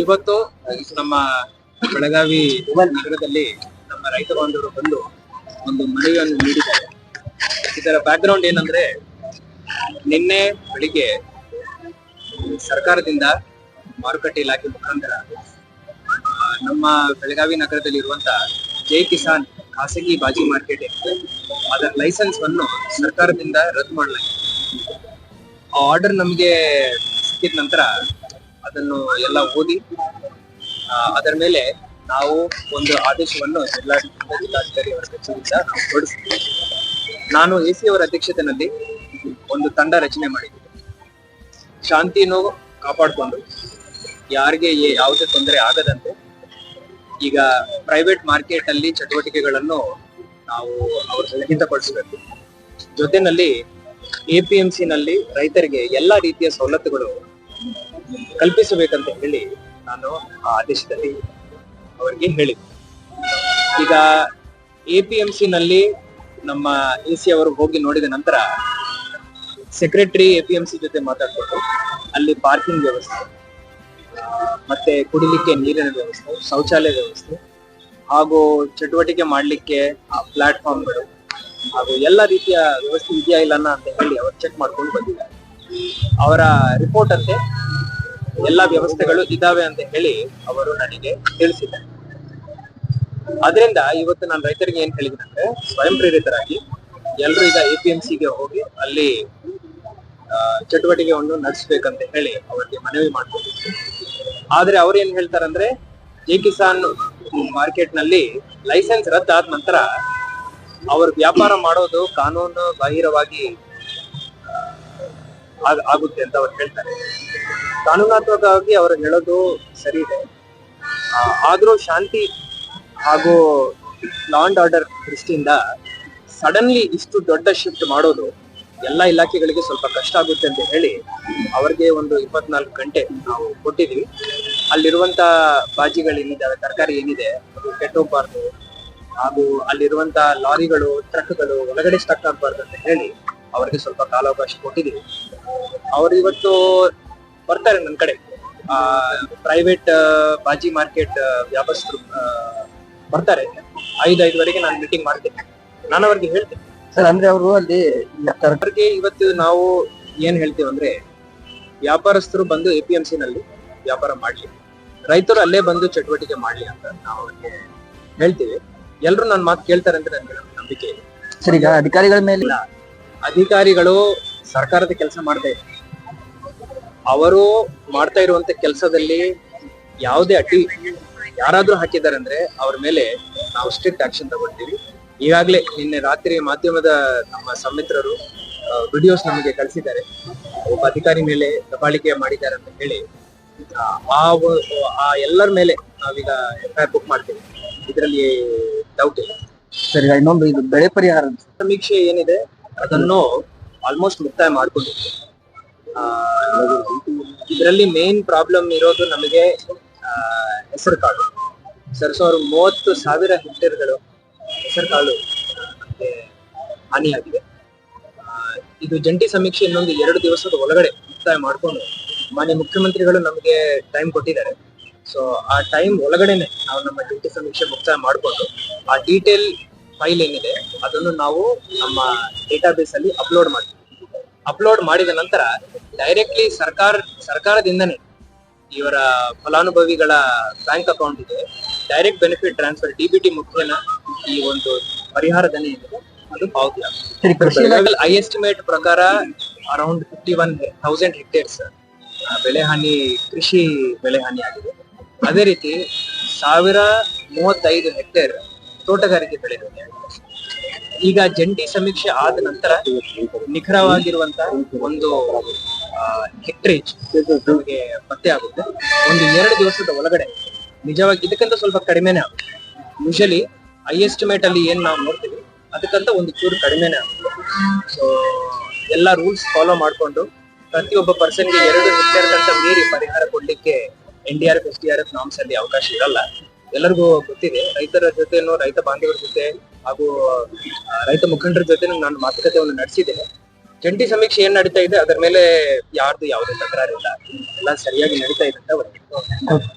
ಇವತ್ತು ನಮ್ಮ ಬೆಳಗಾವಿ ನಗರದಲ್ಲಿ ನಮ್ಮ ರೈತ ಬಾಂಧವರು ಬಂದು ಒಂದು ಮನವಿಯನ್ನು ನೀಡಿದ್ದಾರೆ. ಇದರ ಬ್ಯಾಕ್ ಗ್ರೌಂಡ್ ಏನಂದ್ರೆ, ನಿನ್ನೆ ಬೆಳಿಗ್ಗೆ ಸರ್ಕಾರದಿಂದ ಮಾರುಕಟ್ಟೆ ಇಲಾಖೆ ಮುಖಾಂತರ ನಮ್ಮ ಬೆಳಗಾವಿ ನಗರದಲ್ಲಿ ಇರುವಂತ ಜೈ ಕಿಸಾನ್ ಖಾಸಗಿ ಬಾಜಿ ಮಾರ್ಕೆಟ್ ಏನಿದೆ ಅದರ ಲೈಸೆನ್ಸ್ ಅನ್ನು ಸರ್ಕಾರದಿಂದ ರದ್ದು ಮಾಡಲಾಗಿದೆ. ಆ ಆರ್ಡರ್ ನಮಗೆ ಸಿಕ್ಕಿದ ನಂತರ ಅದನ್ನು ಎಲ್ಲ ಓದಿ ಅದರ ಮೇಲೆ ನಾವು ಒಂದು ಆದೇಶವನ್ನು ಜಿಲ್ಲಾಡಳಿತ ಜಿಲ್ಲಾಧಿಕಾರಿ ಅವರ ಕಚೇರಿಯಿಂದ ನಾನು ಎ ಸಿ ಅವರ ಅಧ್ಯಕ್ಷತೆಯಲ್ಲಿ ಒಂದು ತಂಡ ರಚನೆ ಮಾಡಿದ್ದೆ. ಶಾಂತಿನೂ ಕಾಪಾಡಿಕೊಂಡು ಯಾರಿಗೆ ಯಾವುದೇ ತೊಂದರೆ ಆಗದಂತೆ ಈಗ ಪ್ರೈವೇಟ್ ಮಾರ್ಕೆಟ್ ಅಲ್ಲಿ ಚಟುವಟಿಕೆಗಳನ್ನು ನಾವು ಅವರು ಸ್ಥಗಿತಪಡಿಸಬೇಕು ಜೊತೆನಲ್ಲಿ ಎಪಿಎಂಸಿ ನಲ್ಲಿ ರೈತರಿಗೆ ಎಲ್ಲಾ ರೀತಿಯ ಸವಲತ್ತುಗಳು ಕಲ್ಪಿಸಬೇಕಂತ ಹೇಳಿ ನಾನು ಆ ಆದೇಶದಲ್ಲಿ ಅವರಿಗೆ ಹೇಳಿದ್ದೆ. ಈಗ ಎಪಿಎಂಸಿ ನಲ್ಲಿ ನಮ್ಮ ಎ ಸಿ ಅವರು ಹೋಗಿ ನೋಡಿದ ನಂತರ ಸೆಕ್ರೆಟರಿ ಎಪಿಎಂಸಿ ಜೊತೆ ಮಾತಾಡ್ಕೊಂಡು ಅಲ್ಲಿ ಪಾರ್ಕಿಂಗ್ ವ್ಯವಸ್ಥೆ, ಮತ್ತೆ ಕುಡಿಲಿಕ್ಕೆ ನೀರಿನ ವ್ಯವಸ್ಥೆ, ಶೌಚಾಲಯ ವ್ಯವಸ್ಥೆ, ಹಾಗೂ ಚಟುವಟಿಕೆ ಮಾಡಲಿಕ್ಕೆ ಆ ಪ್ಲಾಟ್ಫಾರ್ಮ್ಗಳು ಹಾಗೂ ಎಲ್ಲ ರೀತಿಯ ವ್ಯವಸ್ಥೆ ಇದೆಯಾ ಇಲ್ಲ ಅಂತ ಹೇಳಿ ಅವರು ಚೆಕ್ ಮಾಡ್ಕೊಂಡು ಬಂದಿದ್ದಾರೆ. ಅವರ ರಿಪೋರ್ಟ್ ಅಂತೆ ಎಲ್ಲಾ ವ್ಯವಸ್ಥೆಗಳು ಇದಾವೆ ಅಂತ ಹೇಳಿ ಅವರು ನನಗೆ ತಿಳಿಸಿದ್ದಾರೆ. ಅದರಿಂದ ಇವತ್ತು ನಾನು ರೈತರಿಗೆ ಏನ್ ಹೇಳಿದ್ರೆ ಸ್ವಯಂ ಪ್ರೇರಿತರಾಗಿ ಎಲ್ಲರೂ ಈಗ ಎ ಪಿ ಎಂ ಸಿಗೆ ಹೋಗಿ ಅಲ್ಲಿ ಚಟುವಟಿಕೆ ಚಟುವಟಿಕೆಯನ್ನು ನಡೆಸಬೇಕಂತ ಹೇಳಿ ಅವರಿಗೆ ಮನವಿ ಮಾಡ್ಕೊಂಡಿದ್ವಿ. ಆದ್ರೆ ಅವ್ರು ಏನ್ ಹೇಳ್ತಾರಂದ್ರೆ ಜೆ ಕಿಸಾನ್ ಮಾರ್ಕೆಟ್ನಲ್ಲಿ ಲೈಸೆನ್ಸ್ ರದ್ದಾದ ನಂತರ ಅವರು ವ್ಯಾಪಾರ ಮಾಡೋದು ಕಾನೂನು ಬಾಹಿರವಾಗಿ ಆಗುತ್ತೆ ಅಂತ ಅವ್ರು ಹೇಳ್ತಾರೆ. ಕಾನೂನಾತ್ಮಕವಾಗಿ ಅವರು ಹೇಳೋದು ಸರಿ ಇದೆ. ಆದರೂ ಶಾಂತಿ ಹಾಗೂ ಲಾಂಡ್ ಆರ್ಡರ್ ದೃಷ್ಟಿಯಿಂದ ಸಡನ್ಲಿ ಇಷ್ಟು ದೊಡ್ಡ ಶಿಫ್ಟ್ ಮಾಡೋದು ಎಲ್ಲ ಇಲಾಖೆಗಳಿಗೆ ಸ್ವಲ್ಪ ಕಷ್ಟ ಆಗುತ್ತೆ ಅಂತ ಹೇಳಿ ಅವ್ರಿಗೆ ಒಂದು ಇಪ್ಪತ್ನಾಲ್ಕು ಗಂಟೆ ನಾವು ಕೊಟ್ಟಿದ್ವಿ ಅಲ್ಲಿರುವಂತ ಏನಿದ್ದಾವೆ ತರಕಾರಿ ಏನಿದೆ, ಅದು ಕೆಟ್ಟೋಗ್ಬಾರ್ದು ಹಾಗೂ ಅಲ್ಲಿರುವಂತ ಲಾರಿಗಳು, ಟ್ರಕ್ಗಳು ಒಳಗಡೆ ಸ್ಟಕ್ ಆಗ್ಬಾರ್ದು ಅಂತ ಹೇಳಿ ಅವ್ರಿಗೆ ಸ್ವಲ್ಪ ಕಾಲಾವಕಾಶ ಕೊಟ್ಟಿದ್ದೀವಿ. ಅವ್ರು ಇವತ್ತು ಬರ್ತಾರೆ ನನ್ನ ಕಡೆ. ಆ ಪ್ರೈವೇಟ್ ಬಾಜಿ ಮಾರ್ಕೆಟ್ ವ್ಯಾಪಾರಸ್ಥರು ಬರ್ತಾರೆ. ಐದು ಐದುವರೆಗೆ ನಾನು ಮೀಟಿಂಗ್ ಮಾಡ್ತೇನೆ. ನಾನು ಅವ್ರಿಗೆ ಹೇಳ್ತೇನೆ. ಸರ್ ಅಂದ್ರೆ ಅವರು ಅಲ್ಲಿ ತರಕಾರಿ ಇವತ್ತು ನಾವು ಏನ್ ಹೇಳ್ತೀವಿ ಅಂದ್ರೆ ವ್ಯಾಪಾರಸ್ಥರು ಬಂದು ಎ ಪಿ ಎಂ ಸಿ ನಲ್ಲಿ ವ್ಯಾಪಾರ ಮಾಡ್ಲಿ. ರೈತರು ಅಲ್ಲೇ ಬಂದು ಚಟುವಟಿಕೆ ಮಾಡ್ಲಿ ಅಂತ ನಾವು ಅವ್ರಿಗೆ ಹೇಳ್ತೀವಿ. ಎಲ್ರು ನನ್ನ ಮಾತು ಕೇಳ್ತಾರೆ ಅಂತ ನನ್ಗೆ ನಂಬಿಕೆ ಇದೆ. ಸರ್ ಈಗ ಅಧಿಕಾರಿಗಳ ಮೇಲೆ ಅಧಿಕಾರಿಗಳು ಸರ್ಕಾರದ ಕೆಲಸ ಮಾಡ್ತಾ ಇದ್ದಾರೆ. ಅವರು ಮಾಡ್ತಾ ಇರುವಂತ ಕೆಲಸದಲ್ಲಿ ಯಾವುದೇ ಅಡ್ಡಿ ಯಾರಾದ್ರೂ ಹಾಕಿದ್ದಾರೆ ಅಂದ್ರೆ ಅವ್ರ ಮೇಲೆ ನಾವು ಸ್ಟ್ರಿಕ್ಟ್ ಆಕ್ಷನ್ ತಗೊಳ್ತೀವಿ ಈಗಾಗಲೇ ನಿನ್ನೆ ರಾತ್ರಿ ಮಾಧ್ಯಮದ ನಮ್ಮ ಸಮಿತ್ರರು ವಿಡಿಯೋಸ್ ನಮಗೆ ಕಳಿಸಿದ್ದಾರೆ. ಒಬ್ಬ ಅಧಿಕಾರಿ ಮೇಲೆ ದಬ್ಬಾಳಿಕೆ ಮಾಡಿದ್ದಾರೆ ಅಂತ ಹೇಳಿ ಆ, ಆ ಎಲ್ಲರ ಮೇಲೆ ನಾವೀಗ ಎಫ್ ಐ ಆರ್ ಬುಕ್ ಮಾಡ್ತೀವಿ. ಇದರಲ್ಲಿ ಡೌಟ್ ಇಲ್ಲ. ಸರಿ ಇನ್ನೊಂದು ಇದು ಬೆಳೆ ಪರಿಹಾರ ಸಮೀಕ್ಷೆ ಏನಿದೆ ಅದನ್ನು ಆಲ್ಮೋಸ್ಟ್ ಮುಕ್ತಾಯ ಮಾಡ್ಕೊಂಡಿದ್ವಿ ಇದರಲ್ಲಿ ಮೇನ್ ಪ್ರಾಬ್ಲಮ್ ಇರೋದು ನಮಗೆ ಹೆಸರು ಕಾಳು. ಸರ್ ಸಾವಿರ ಮೂವತ್ತು ಸಾವಿರ ಹೆಕ್ಟೇರ್ಗಳು ಹೆಸರು ಕಾಳು, ನಮಗೆ ಹಾನಿಯಾಗಿದೆ. ಇದು ಜಂಟಿ ಸಮೀಕ್ಷೆ ಇನ್ನೊಂದು ಎರಡು ದಿವಸದ ಒಳಗಡೆ ಮುಕ್ತಾಯ ಮಾಡ್ಕೊಂಡು ಮಾನ್ಯ ಮುಖ್ಯಮಂತ್ರಿಗಳು ನಮಗೆ ಟೈಮ್ ಕೊಟ್ಟಿದ್ದಾರೆ. ಸೊ ಆ ಟೈಮ್ ಒಳಗಡೆನೆ ನಾವು ನಮ್ಮ ಜಂಟಿ ಸಮೀಕ್ಷೆ ಮುಕ್ತಾಯ ಮಾಡಿಕೊಂಡು ಆ ಡೀಟೇಲ್ ಫೈಲ್ ಏನಿದೆ ಅದನ್ನು ನಾವು ನಮ್ಮ ಡೇಟಾಬೇಸ್ ಅಲ್ಲಿ ಅಪ್ಲೋಡ್ ಮಾಡ್ತೀವಿ. ಅಪ್ಲೋಡ್ ಮಾಡಿದ ನಂತರ ಡೈರೆಕ್ಟ್ಲಿ ಸರ್ಕಾರ ಸರ್ಕಾರದಿಂದನೇ ಇವರ ಫಲಾನುಭವಿಗಳ ಬ್ಯಾಂಕ್ ಅಕೌಂಟ್ ಇದೆ. ಡೈರೆಕ್ಟ್ ಬೆನಿಫಿಟ್ ಟ್ರಾನ್ಸ್ಫರ್ ಡಿಬಿಟಿ ಮುಖೇನ ಈ ಒಂದು ಪರಿಹಾರ ಧನ ಏನಿದೆ ಅದು ಪಾವತಿ ಐ ಎಸ್ಟಿಮೇಟ್ ಪ್ರಕಾರ around fifty one thousand hectares ಬೆಳೆ ಹಾನಿ ಕೃಷಿ ಬೆಳೆ ಹಾನಿ ಆಗಿದೆ. ಅದೇ ರೀತಿ ಸಾವಿರ ಮೂವತ್ತೈದು ಹೆಕ್ಟೇರ್ ತೋಟಗಾರಿಕೆ ಬೆಳೆ ಹಾನಿ ಆಗಿದೆ. ಈಗ ಜಂಟಿ ಸಮೀಕ್ಷೆ ಆದ ನಂತರ ನಿಖರವಾಗಿರುವಂತಹ ಒಂದು ಹೆಕ್ಟರೇಜ್ ನಮಗೆ ಪತ್ತೆ ಆಗುತ್ತೆ. ಒಂದು ಎರಡು ದಿವಸದ ಒಳಗಡೆ, ನಿಜವಾಗಿ ಇದಕ್ಕಿಂತ ಸ್ವಲ್ಪ ಕಡಿಮೆನೆ ಆಗುತ್ತೆ. ಯೂಶಲಿ ಐ ಎಸ್ಟಿಮೇಟ್ ಅಲ್ಲಿ ಏನ್ ನಾವು ನೋಡ್ತೀವಿ, ಅದಕ್ಕಂತ ಒಂದು ಚೂರು ಕಡಿಮೆನೆ ಆಗುತ್ತೆ. ಸೊ ಎಲ್ಲ ರೂಲ್ಸ್ ಫಾಲೋ ಮಾಡಿಕೊಂಡು, ಪ್ರತಿಯೊಬ್ಬ ಪರ್ಸನ್ಗೆ ಎರಡು ಹೆಕ್ಟೇರ್ಗಿಂತ ಮೀರಿ ಪರಿಹಾರ ಕೊಡ್ಲಿಕ್ಕೆ N D R F S D R F norms ಅಲ್ಲಿ ಅವಕಾಶ ಇರಲ್ಲ. ಎಲ್ಲರಿಗೂ ಗೊತ್ತಿದೆ, ರೈತರ ಜೊತೆನೂ, ರೈತ ಬಾಂಧವರ ಜೊತೆ ಹಾಗೂ ರೈತ ಮುಖಂಡರ ಜೊತೆ ನಾನು ಮಾತುಕತೆಯನ್ನು ನಡೆಸಿದ್ದೇನೆ. ಜಂಟಿ ಸಮೀಕ್ಷೆ ಏನ್ ನಡೀತಾ ಇದೆ, ಅದರ ಮೇಲೆ ಯಾರ್ದು ಯಾವ್ದು ತಕರಾರಿಲ್ಲ. ಎಲ್ಲ ಸರಿಯಾಗಿ ನಡೀತಾ ಇದೆ ಅಂತ ಒಂದು